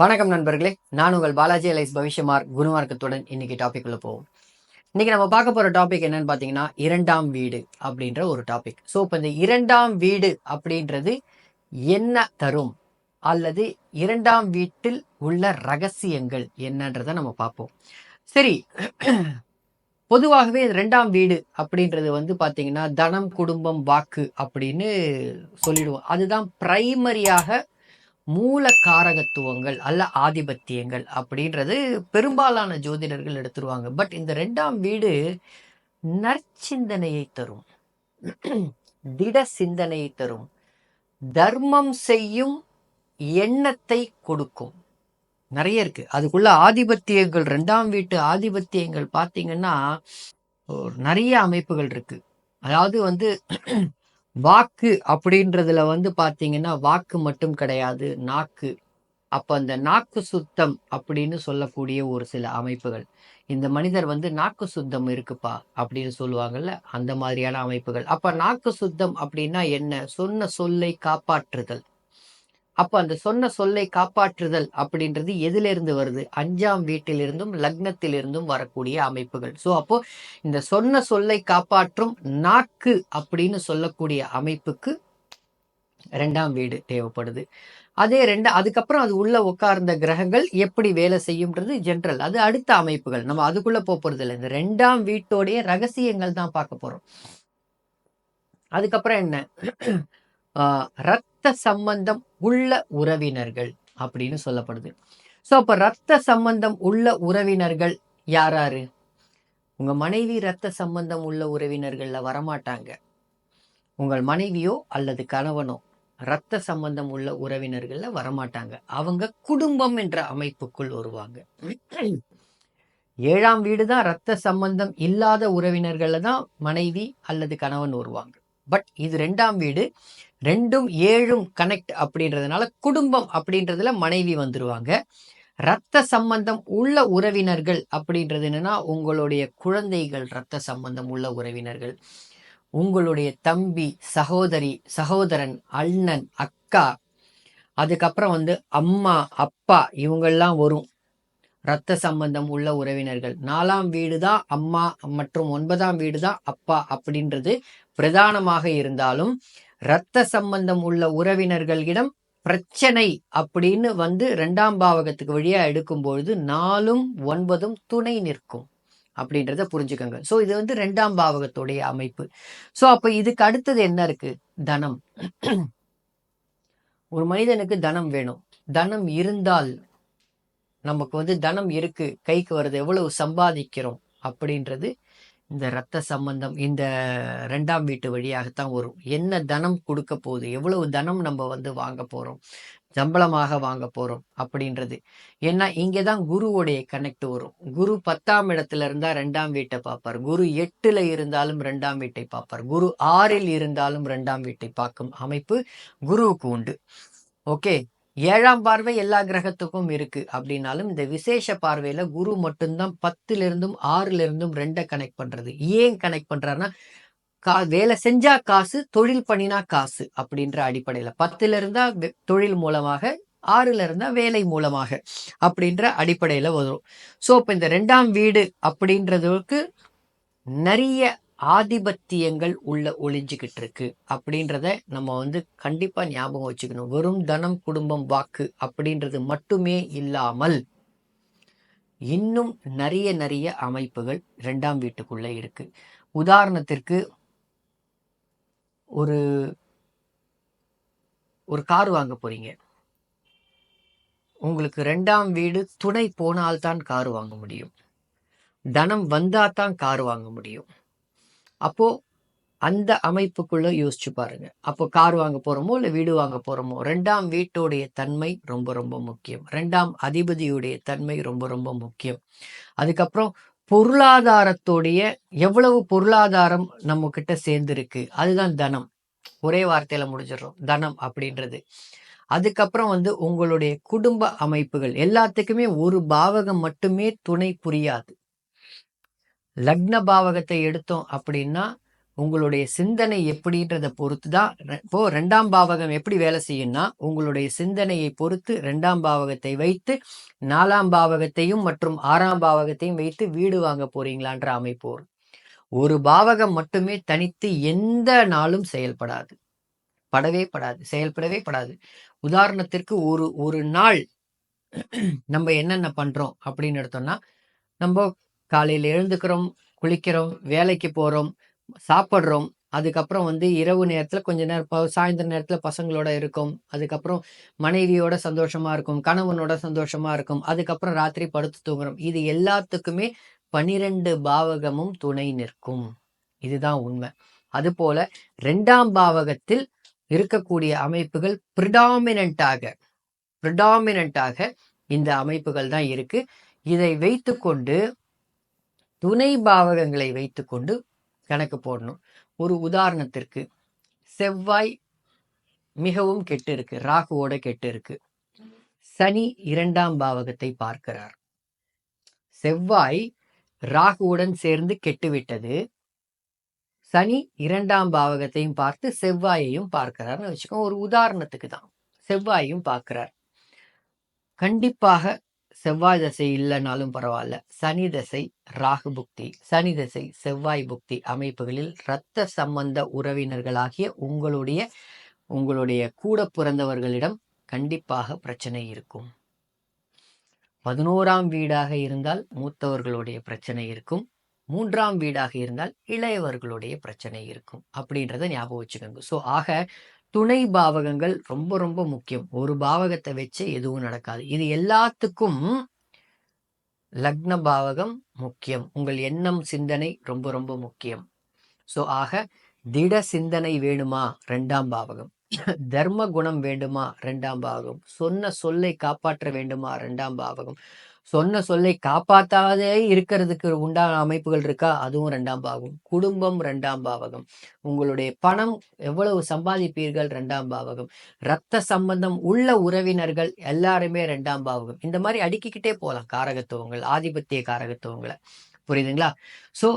வணக்கம் நண்பர்களே. நான் உங்கள் பாலாஜி அலைஸ் பவிஷ்யமார் குருமார்க்கத்துடன் இன்னைக்கு டாபிக் உள்ள போவோம். இன்னைக்கு நம்ம பார்க்க போற டாபிக் என்னன்னு பார்த்தீங்கன்னா இரண்டாம் வீடு அப்படின்ற ஒரு டாபிக் ஸோ இப்போ இந்த இரண்டாம் வீடு அப்படின்றது என்ன தரும்? அல்லது இரண்டாம் வீட்டில் உள்ள ரகசியங்கள் என்னன்றதை நம்ம பார்ப்போம். சரி. பொதுவாகவே ரெண்டாம் வீடு அப்படின்றது வந்து பார்த்தீங்கன்னா தனம் குடும்பம் வாக்கு அப்படின்னு சொல்லிடுவோம். அதுதான் பிரைமரியாக மூல காரகத்துவங்கள் அல்ல ஆதிபத்தியங்கள் அப்படின்றது பெரும்பாலான ஜோதிடர்கள் எடுத்துருவாங்க. பட் இந்த ரெண்டாம் வீடு நற்சிந்தனையை தரும். திட சிந்தனையை தரும். தர்மம் செய்யும் எண்ணத்தை கொடுக்கும். நிறைய இருக்கு. அதுக்குள்ள ஆதிபத்தியங்கள் ரெண்டாம் வீட்டு ஆதிபத்தியங்கள் பார்த்தீங்கன்னா நிறைய அமைப்புகள் இருக்கு. அதாவது வந்து வாக்கு அப்படின்றதுல வந்து பார்த்தீங்கன்னா வாக்கு மட்டும் கிடையாது நாக்கு. அப்போ அந்த நாக்கு சுத்தம் அப்படின்னு சொல்லக்கூடிய ஒரு சில அமைப்புகள். இந்த மனிதர் வந்து நாக்கு சுத்தம் இருக்குப்பா அப்படின்னு சொல்லுவாங்கல்ல அந்த மாதிரியான அமைப்புகள். அப்போ நாக்கு சுத்தம் அப்படின்னா என்ன? சொன்ன சொல்லை காப்பாற்றுதல். அப்ப அந்த சொன்ன சொல்லை காப்பாற்றுதல் அப்படின்றது எதுல இருந்து வருது? அஞ்சாம் வீட்டிலிருந்தும் லக்னத்திலிருந்தும் வரக்கூடிய அமைப்புகள். சோ அப்போ இந்த சொன்ன சொல்லை காப்பாற்றும் நாக்கு அப்படின்னு சொல்லக்கூடிய அமைப்புக்கு ரெண்டாம் வீடு தேவைப்படுது. அதே ரெண்டு அதுக்கப்புறம் அது உள்ள உட்கார்ந்த கிரகங்கள் எப்படி வேலை செய்யும்ன்றது ஜென்ரல் அது அடுத்த அமைப்புகள். நம்ம அதுக்குள்ள போக போறது இல்லை இந்த ரெண்டாம் வீட்டோடைய ரகசியங்கள் தான் பார்க்க போறோம். அதுக்கப்புறம் என்ன? ஆஹ் ரத்த சம்பந்தம் உள்ள உறவினர்கள் அப்படின்னு சொல்லப்படுது. ஸோ அப்ப ரத்த சம்பந்தம் உள்ள உறவினர்கள் யாராரு? உங்க மனைவி ரத்த சம்பந்தம் உள்ள உறவினர்கள்ல வரமாட்டாங்க. உங்கள் மனைவியோ அல்லது கணவனோ ரத்த சம்பந்தம் உள்ள உறவினர்கள்ல வரமாட்டாங்க. அவங்க குடும்பம் என்ற அமைப்புக்குள் வருவாங்க. ஏழாம் வீடு தான் ரத்த சம்பந்தம் இல்லாத உறவினர்கள்ல தான் மனைவி அல்லது கணவன் வருவாங்க. பட் இது ரெண்டாம் வீடு. ரெண்டும் ஏழும் கனெக்ட் அப்படின்றதுனால குடும்பம் அப்படின்றதுல மனைவி வந்துருவாங்க. இரத்த சம்பந்தம் உள்ள உறவினர்கள் அப்படின்றது என்னன்னா உங்களுடைய குழந்தைகள் ரத்த சம்பந்தம் உள்ள உறவினர்கள். உங்களுடைய தம்பி சகோதரி சகோதரன் அண்ணன் அக்கா அதுக்கப்புறம் வந்து அம்மா அப்பா இவங்கெல்லாம் வரும். ரத்த சம்பந்தம் உள்ள உறவினர்கள். நாலாம் வீடு தான் அம்மா மற்றும் ஒன்பதாம் வீடு தான் அப்பா அப்படின்றது பிரதானமாக இருந்தாலும் இரத்த சம்பந்தம் உள்ள உறவினர்களிடம் பிரச்சனை அப்படின்னு வந்து ரெண்டாம் பாவகத்துக்கு வழியா எடுக்கும்பொழுது நாலும் ஒன்பதும் துணை நிற்கும் அப்படின்றத புரிஞ்சுக்கோங்க. ஸோ இது வந்து ரெண்டாம் பாவகத்துடைய அமைப்பு. ஸோ அப்போ இதுக்கு அடுத்தது என்ன இருக்கு? தனம். ஒரு மனிதனுக்கு தனம் வேணும். தனம் இருந்தால் நமக்கு வந்து தனம் இருக்கு. கைக்கு வருது எவ்வளவு சம்பாதிக்கிறோம் அப்படின்றது இந்த ரத்த சம்பந்தம் இந்த ரெண்டாம் வீட்டு வழியாகத்தான் வரும். என்ன தனம் கொடுக்க போகுது? எவ்வளவு தனம் நம்ம வந்து வாங்க போறோம்? சம்பளமாக வாங்க போறோம் அப்படின்றது. ஏன்னா இங்கதான் குருவோடைய கனெக்ட் வரும். குரு பத்தாம் இடத்துல இருந்தா ரெண்டாம் வீட்டை பார்ப்பார். குரு எட்டுல இருந்தாலும் ரெண்டாம் வீட்டை பார்ப்பார். குரு ஆறில் இருந்தாலும் ரெண்டாம் வீட்டை பார்க்கும் அமைப்பு குருவுக்கு உண்டு. ஓகே? ஏழாம் பார்வை எல்லா கிரகத்துக்கும் இருக்கு அப்படின்னாலும் இந்த விசேஷ பார்வையில குரு மட்டும்தான் பத்துல இருந்தும் ஆறுல இருந்தும் ரெண்டை கனெக்ட் பண்றது. ஏன் கனெக்ட் பண்றாருன்னா கா வேலை செஞ்சா காசு தொழில் பண்ணினா காசு அப்படின்ற அடிப்படையில. பத்துல இருந்தா தொழில் மூலமாக ஆறுல இருந்தா வேலை மூலமாக அப்படின்ற அடிப்படையில வரும். சோ இப்ப இந்த ரெண்டாம் வீடு அப்படின்றதுக்கு நிறைய ஆதிபத்தியங்கள் உள்ள ஒளிஞ்சுக்கிட்டு இருக்கு அப்படின்றத நம்ம வந்து கண்டிப்பா ஞாபகம் வச்சுக்கணும். வெறும் தனம் குடும்பம் வாக்கு அப்படின்றது மட்டுமே இல்லாமல் இன்னும் நிறைய நிறைய அமைப்புகள் ரெண்டாம் வீட்டுக்குள்ள இருக்கு. உதாரணத்திற்கு ஒரு ஒரு கார் வாங்க போறீங்க. உங்களுக்கு ரெண்டாம் வீடு துணை போனால்தான் கார் வாங்க முடியும். தனம் வந்தால் தான் கார் வாங்க முடியும். அப்போ அந்த அமைப்புக்குள்ள யோசிச்சு பாருங்க. அப்போ கார் வாங்க போறோமோ இல்லை வீடு வாங்க போறோமோ ரெண்டாம் வீட்டோடைய தன்மை ரொம்ப ரொம்ப முக்கியம். ரெண்டாம் அதிபதியுடைய தன்மை ரொம்ப ரொம்ப முக்கியம். அதுக்கப்புறம் பொருளாதாரத்தோடைய எவ்வளவு பொருளாதாரம் நம்ம கிட்ட சேர்ந்துருக்கு அதுதான் தனம். ஒரே வார்த்தையில முடிஞ்சிடறோம் தனம் அப்படின்றது. அதுக்கப்புறம் வந்து உங்களுடைய குடும்ப அமைப்புகள் எல்லாத்துக்குமே ஒரு பாவகம் மட்டுமே துணை புரியாது. லக்ன பாவகத்தை எடுத்தோம் அப்படின்னா உங்களுடைய சிந்தனை எப்படின்றத பொறுத்து தான் இப்போ ரெண்டாம் பாவகம் எப்படி வேலை செய்யும்னா உங்களுடைய சிந்தனையை பொறுத்து ரெண்டாம் பாவகத்தை வைத்து நாலாம் பாவகத்தையும் மற்றும் ஆறாம் பாவகத்தையும் வைத்து வீடு வாங்க போறீங்களான்ற அமைப்பு ஒரு பாவகம் மட்டுமே தனித்து எந்த நாளும் செயல்படாது. படவே படாது செயல்படவே படாது. உதாரணத்திற்கு ஒரு ஒரு நாள் நம்ம என்னென்ன பண்றோம் அப்படின்னு எடுத்தோம்னா நம்ம காலையில் எழுந்துக்கிறோம் குளிக்கிறோம் வேலைக்கு போகிறோம் சாப்பிட்றோம். அதுக்கப்புறம் வந்து இரவு நேரத்தில் கொஞ்ச நேரம் சாயந்தர நேரத்தில் பசங்களோட இருக்கும். அதுக்கப்புறம் மனைவியோட சந்தோஷமாக இருக்கும் கணவனோட சந்தோஷமாக இருக்கும். அதுக்கப்புறம் ராத்திரி படுத்து தூங்குறோம். இது எல்லாத்துக்குமே பனிரெண்டு பாவகமும் துணை நிற்கும். இதுதான் உண்மை. அதுபோல ரெண்டாம் பாவகத்தில் இருக்கக்கூடிய அமைப்புகள் ப்ரிடாமினண்டாக ப்ரிடாமினண்டாக இந்த அமைப்புகள் தான் இருக்கு. இதை வைத்துக்கொண்டு துணை பாவகங்களை வைத்துக்கொண்டு கணக்கு போடணும். ஒரு உதாரணத்திற்கு செவ்வாய் மிகவும் கெட்டு இருக்கு ராகுவோட கெட்டு இருக்கு சனி இரண்டாம் பாவகத்தை பார்க்கிறார். செவ்வாய் ராகுவுடன் சேர்ந்து கெட்டுவிட்டது. சனி இரண்டாம் பாவகத்தையும் பார்த்து செவ்வாயையும் பார்க்கிறார்னு வச்சுக்கோங்க. ஒரு உதாரணத்துக்கு தான். செவ்வாயையும் பார்க்கிறார். கண்டிப்பாக செவ்வாய் தசை இல்லைனாலும் பரவாயில்ல. சனி தசை ராகு புக்தி. சனி தசை செவ்வாய் புக்தி அமைப்புகளில் இரத்த சம்பந்த உறவினர்களாகிய உங்களுடைய உங்களுடைய கூட பிறந்தவர்களிடம் கண்டிப்பாக பிரச்சனை இருக்கும். பதினோராம் வீடாக இருந்தால் மூத்தவர்களுடைய பிரச்சனை இருக்கும். மூன்றாம் வீடாக இருந்தால் இளையவர்களுடைய பிரச்சனை இருக்கும். அப்படின்றத ஞாபகம் வச்சுக்கோங்க. ஸோ ஆக துணை பாவகங்கள் ரொம்ப ரொம்ப முக்கியம். ஒரு பாவகத்தை வச்சு எதுவும் நடக்காது. இது எல்லாத்துக்கும் லக்ன பாவகம் முக்கியம். உங்கள் எண்ணம் சிந்தனை ரொம்ப ரொம்ப முக்கியம். ஸோ ஆக திட சிந்தனை வேணுமா? ரெண்டாம் பாவகம். தர்ம குணம் வேண்டுமா? ரெண்டாம் பாவகம். சொன்ன சொல்லை காப்பாற்ற வேண்டுமா? ரெண்டாம் பாவகம். சொன்ன சொல்லை காப்பாத்தாதே இருக்கிறதுக்கு உண்டான அமைப்புகள் இருக்கா? அதுவும் ரெண்டாம் பாவகம். குடும்பம் ரெண்டாம் பாவகம். உங்களுடைய பணம் எவ்வளவு சம்பாதிப்பீர்கள்? ரெண்டாம் பாவகம். ரத்த சம்பந்தம் உள்ள உறவினர்கள் எல்லாருமே ரெண்டாம் பாவகம். இந்த மாதிரி அடுக்கிக்கிட்டே போகலாம் காரகத்துவங்கள் ஆதிபத்திய காரகத்துவங்களை. புரியுதுங்களா? ஸோ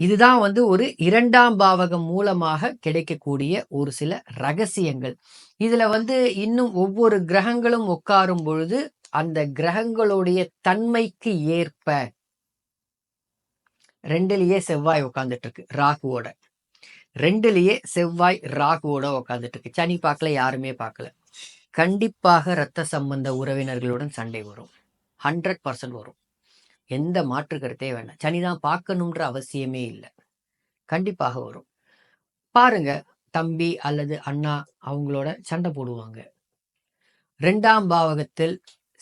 இதுதான் வந்து ஒரு இரண்டாம் பாவகம் மூலமாக கிடைக்கக்கூடிய ஒரு சில ரகசியங்கள். இதுல வந்து இன்னும் ஒவ்வொரு கிரகங்களும் உட்காரும் பொழுது அந்த கிரகங்களுடைய தன்மைக்கு ஏற்ப ரெண்டுலயே செவ்வாய் உட்காந்துட்டு இருக்கு ராகுவோட. ரெண்டுலயே செவ்வாய் ராகுவோட உட்காந்துட்டு இருக்கு சனி பார்க்கல யாருமே பார்க்கல. கண்டிப்பாக இரத்த சம்பந்த உறவினர்களுடன் சண்டை வரும். ஹண்ட்ரட் பர்சன்ட் வரும். எந்த மாற்று கருத்தே வேண்டாம். சனிதான் பார்க்கணுன்ற அவசியமே இல்லை. கண்டிப்பாக வரும். பாருங்க தம்பி அல்லது அண்ணா அவங்களோட சண்டை போடுவாங்க. ரெண்டாம் பாவகத்தில்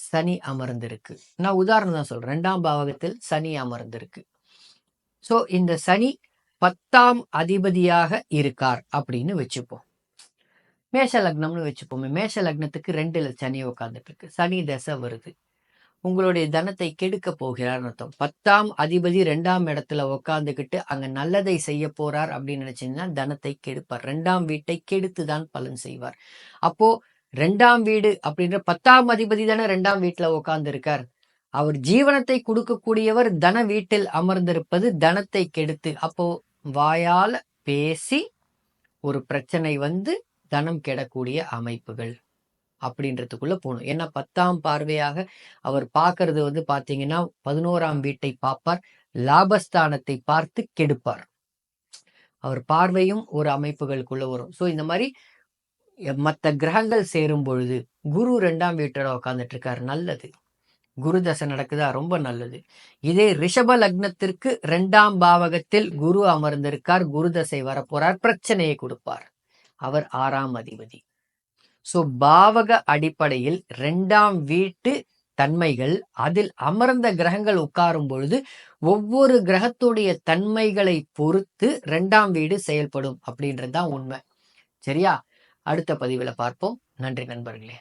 சனி அமர்ந்திருக்கு. நான் உதாரணம் தான் சொல்றேன். ரெண்டாம் பாவகத்தில் சனி அமர்ந்திருக்கு. ஸோ இந்த சனி பத்தாம் அதிபதியாக இருக்கார் அப்படின்னு வச்சுப்போம். மேஷ லக்னம்னு வச்சுப்போமே. மேஷ லக்னத்துக்கு ரெண்டுல சனி உட்காந்துட்டு இருக்கு சனி தசை வருது. உங்களுடைய தனத்தை கெடுக்க போகிறார் அர்த்தம். பத்தாம் அதிபதி ரெண்டாம் இடத்துல உக்காந்துக்கிட்டு அங்க நல்லதை செய்ய போறார் அப்படின்னு நினைச்சீங்கன்னா தனத்தை கெடுப்பார். ரெண்டாம் வீட்டை கெடுத்து தான் பலன் செய்வார். அப்போ ரெண்டாம் வீடு அப்படின்ற பத்தாம் அதிபதி தானே ரெண்டாம் வீட்டுல உட்கார்ந்துருக்கார் அவர் ஜீவனத்தை கொடுக்கக்கூடியவர் தன வீட்டில் அமர்ந்திருப்பது தனத்தை கெடுத்து அப்போ வாயால பேசி ஒரு பிரச்சனை வந்து தனம் கெடக்கூடிய அமைப்புகள் அப்படின்றதுக்குள்ள போகணும். ஏன்னா பத்தாம் பார்வையாக அவர் பார்க்கறது வந்து பார்த்தீங்கன்னா பதினோராம் வீட்டை பார்ப்பார் லாபஸ்தானத்தை பார்த்து கெடுப்பார். அவர் பார்வையும் ஒரு அமைப்புகளுக்குள்ள வரும். ஸோ இந்த மாதிரி மற்ற கிரகங்கள் சேரும் பொழுது குரு ரெண்டாம் வீட்டோட உட்காந்துட்டு இருக்காரு நல்லது. குரு தசை நடக்குதா? ரொம்ப நல்லது. இதே ரிஷப லக்னத்திற்கு ரெண்டாம் பாவகத்தில் குரு அமர்ந்திருக்கார். குரு தசை வரப்போறார். பிரச்சனையை கொடுப்பார். அவர் ஆறாம் அதிபதி. சோ பாவக அடிப்படையில் ரெண்டாம் வீட்டு தன்மைகள் அதில் அமர்ந்த கிரகங்கள் உட்காரும் பொழுது ஒவ்வொரு கிரகத்துடைய தன்மைகளை பொறுத்து ரெண்டாம் வீடு செயல்படும் அப்படின்றது தான் உண்மை. சரியா? அடுத்த பதிவில் பார்ப்போம். நன்றி நண்பர்களே.